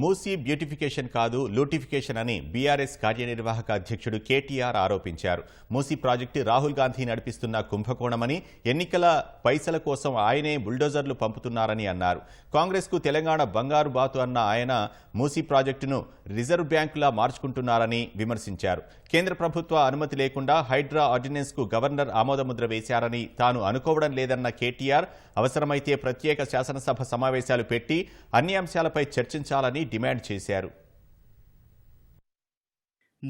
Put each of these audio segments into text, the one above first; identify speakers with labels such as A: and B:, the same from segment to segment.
A: Musi beautification కాదు లూటిఫికేషన్ అని BRS కార్యనిర్వాహక అధ్యక్షుడు కేటీఆర్ ఆరోపించారు. మూసీ ప్రాజెక్టు రాహుల్ గాంధీ నడిపిస్తున్న కుంభకోణమని ఎన్నికల పైసల కోసం ఆయనే బుల్డోజర్లు పంపుతున్నారని అన్నారు. కాంగ్రెస్కు తెలంగాణ బంగారు బాతు అన్న ఆయన మూసీ ప్రాజెక్టును రిజర్వ్ బ్యాంకులా మార్చుకుంటున్నారని విమర్శించారు. కేంద్ర ప్రభుత్వ అనుమతి లేకుండా హైడ్రా ఆర్డినెన్స్కు గవర్నర్ ఆమోదముద్ర వేశారని తాను అనుకోవడం లేదన్న కేటీఆర్ అవసరమైతే ప్రత్యేక శాసనసభ సమావేశాలు పెట్టి అన్ని అంశాలపై చర్చించాలని డిమాండ్ చేశారు.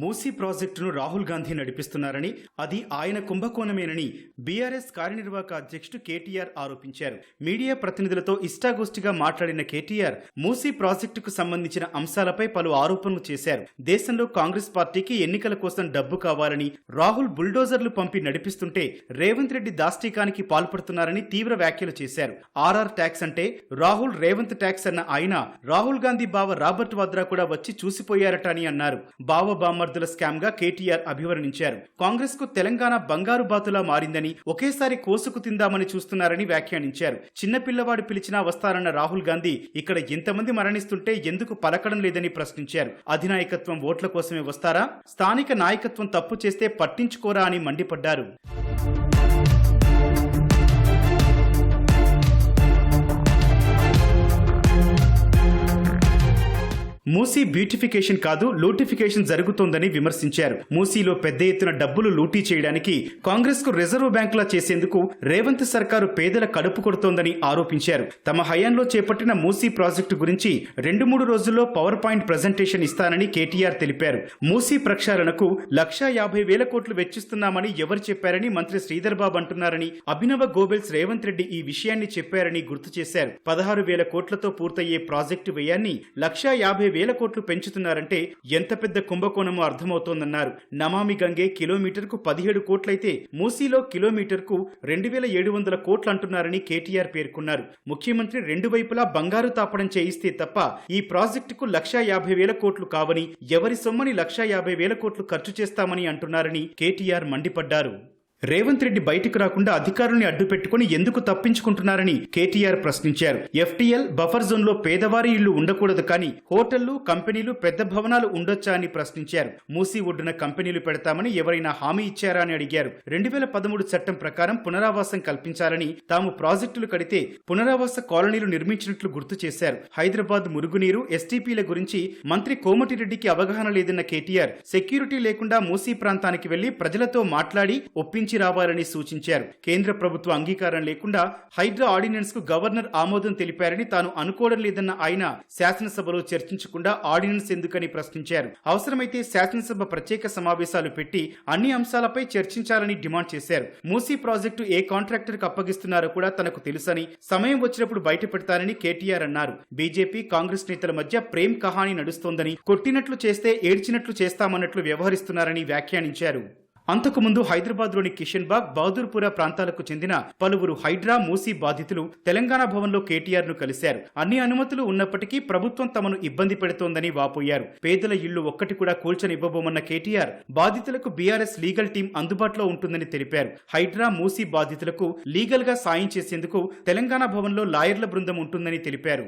B: మూసీ ప్రాజెక్టును రాహుల్ గాంధీ నడిపిస్తున్నారని అది ఆయన కుంభకోణమేనని బీఆర్ఎస్ కార్యనిర్వాహక అధ్యక్షుడు కేటీఆర్ ఆరోపించారు. మీడియా ప్రతినిధులతో ఇష్టాగోష్ఠిగా మాట్లాడిన కేటీఆర్ మూసీ ప్రాజెక్టుకు సంబంధించిన అంశాలపై పలు ఆరోపణలు చేశారు. దేశంలో కాంగ్రెస్ పార్టీకి ఎన్నికల కోసం డబ్బు కావాలని రాహుల్ బుల్డోజర్లు పంపి నడిపిస్తుంటే రేవంత్ రెడ్డి దాష్టీకానికి పాల్పడుతున్నారని తీవ్ర వ్యాఖ్యలు చేశారు. ఆర్ఆర్ ట్యాక్స్ అంటే రాహుల్ రేవంత్ ట్యాక్స్ అన్న ఆయన రాహుల్ గాంధీ బావ రాబర్ట్ వాద్రా కూడా వచ్చి చూసిపోయారట అని అన్నారు. బావ బామ్మ స్కామ్గా కేటీఆర్ అభివర్ణించారు. కాంగ్రెస్కు తెలంగాణ బంగారు బాతులా మారిందని ఒకేసారి కోసుకు తిందామని చూస్తున్నారని వ్యాఖ్యానించారు. చిన్నపిల్లవాడు పిలిచినా వస్తారన్న రాహుల్ గాంధీ ఇక్కడ ఎంతమంది మరణిస్తుంటే ఎందుకు పలకడం లేదని ప్రశ్నించారు. అధినాయకత్వం ఓట్ల కోసమే వస్తారా? స్థానిక నాయకత్వం తప్పు చేస్తే పట్టించుకోరా అని మండిపడ్డారు. మూసీ బ్యూటిఫికేషన్ కాదు లూటిఫికేషన్ జరుగుతోందని విమర్శించారు. మూసీలో పెద్ద ఎత్తున డబ్బులు లూటీ చేయడానికి కాంగ్రెస్కు రిజర్వ్ బ్యాంకులా చేసేందుకు రేవంత్ సర్కారు పేదల కడుపు కొడుతోందని ఆరోపించారు. తమ హయాంలో చేపట్టిన మూసీ ప్రాజెక్టు గురించి రెండు మూడు రోజుల్లో పవర్ పాయింట్ ప్రజెంటేషన్ ఇస్తానని కేటీఆర్ తెలిపారు. మూసీ ప్రక్షాళనకు లక్షా యాభై వేల కోట్లు వెచ్చిస్తున్నామని ఎవరు చెప్పారని మంత్రి శ్రీధర్ బాబు అంటున్నారని అభినవ గోబెల్స్ రేవంత్ రెడ్డి ఈ విషయాన్ని చెప్పారని గుర్తు చేశారు. పదహారు వేల కోట్లతో పూర్తయ్యే ప్రాజెక్టు వ్యయాన్ని లక్షా యాభై వేల కోట్లు పెంచుతున్నారంటే ఎంత పెద్ద కుంభకోణమో అర్థమవుతోందన్నారు. నమామి గంగే కిలోమీటర్కు పదిహేడు కోట్లయితే మూసీలో కిలోమీటర్కు రెండు వేల ఏడు వందల కోట్లు అంటున్నారని కేటీఆర్ పేర్కొన్నారు. ముఖ్యమంత్రి రెండు వైపులా బంగారు తాపడం చేయిస్తే తప్ప ఈ ప్రాజెక్టుకు లక్షా యాభై వేల కోట్లు కావని ఎవరి సొమ్మని లక్షా యాభై వేల కోట్లు ఖర్చు చేస్తామని అంటున్నారని కేటీఆర్ మండిపడ్డారు. రేవంత్ రెడ్డి బయటకు రాకుండా అధికారుల్ని అడ్డు పెట్టుకుని ఎందుకు తప్పించుకుంటున్నారని కేటీఆర్ ప్రశ్నించారు. ఎఫ్టీఎల్ బఫర్ జోన్లో పేదవారి ఇళ్ళు ఉండకూడదు కానీ హోటళ్ళు కంపెనీలు పెద్ద భవనాలు ఉండొచ్చా అని ప్రశ్నించారు. మూసి ఒడ్డున కంపెనీలు పెడతామని ఎవరైనా హామీ ఇచ్చారా అని అడిగారు. రెండు వేల పదమూడు చట్టం ప్రకారం పునరావాసం కల్పించాలని తాము ప్రాజెక్టులు కడితే పునరావాస కాలనీలు నిర్మించినట్లు గుర్తు చేశారు. హైదరాబాద్ మురుగునీరు ఎస్టీపీల గురించి మంత్రి కోమటిరెడ్డికి అవగాహన లేదన్న కేటీఆర్ సెక్యూరిటీ లేకుండా మూసీ ప్రాంతానికి వెళ్ళి ప్రజలతో మాట్లాడి ఒప్పించి రావాలని సూచించారు. కేంద్ర ప్రభుత్వ అంగీకారం లేకుండా హైడ్రా ఆర్డినెన్స్కు గవర్నర్ ఆమోదం తెలిపారని తాను అనుకోవడం లేదన్న ఆయన శాసనసభలో చర్చించకుండా ఆర్డినెన్స్ ఎందుకని ప్రశ్నించారు. అవసరమైతే శాసనసభ ప్రత్యేక సమావేశాలు పెట్టి అన్ని అంశాలపై చర్చించాలని డిమాండ్ చేశారు. మూసీ ప్రాజెక్టు ఏ కాంట్రాక్టర్కు అప్పగిస్తున్నారో కూడా తనకు తెలుసని సమయం వచ్చినప్పుడు బయట పెడతానని కేటీఆర్ అన్నారు. బీజేపీ కాంగ్రెస్ నేతల మధ్య ప్రేమ్ కహాని నడుస్తోందని కొట్టినట్లు చేస్తే ఏడ్చినట్లు చేస్తామన్నట్లు వ్యవహరిస్తున్నారని వ్యాఖ్యానించారు. అంతకుముందు హైదరాబాద్లోని కిషన్ బాగ్ బహదూర్పుర ప్రాంతాలకు చెందిన పలువురు హైడ్రా మూసీ బాధితులు తెలంగాణ భవన్లో కేటీఆర్ను కలిశారు. అన్ని అనుమతులు ఉన్నప్పటికీ ప్రభుత్వం తమను ఇబ్బంది పెడుతోందని వాపోయారు. పేదల ఇళ్ళు ఒక్కటి కూడా కూల్చనివ్వబోమన్న కేటీఆర్ బాధితులకు బీఆర్ఎస్ లీగల్ టీం అందుబాటులో ఉంటుందని తెలిపారు. హైడ్రా మూసీ బాధితులకు లీగల్గా సాయం చేసేందుకు తెలంగాణ భవన్లో లాయర్ల బృందం ఉంటుందని తెలిపారు.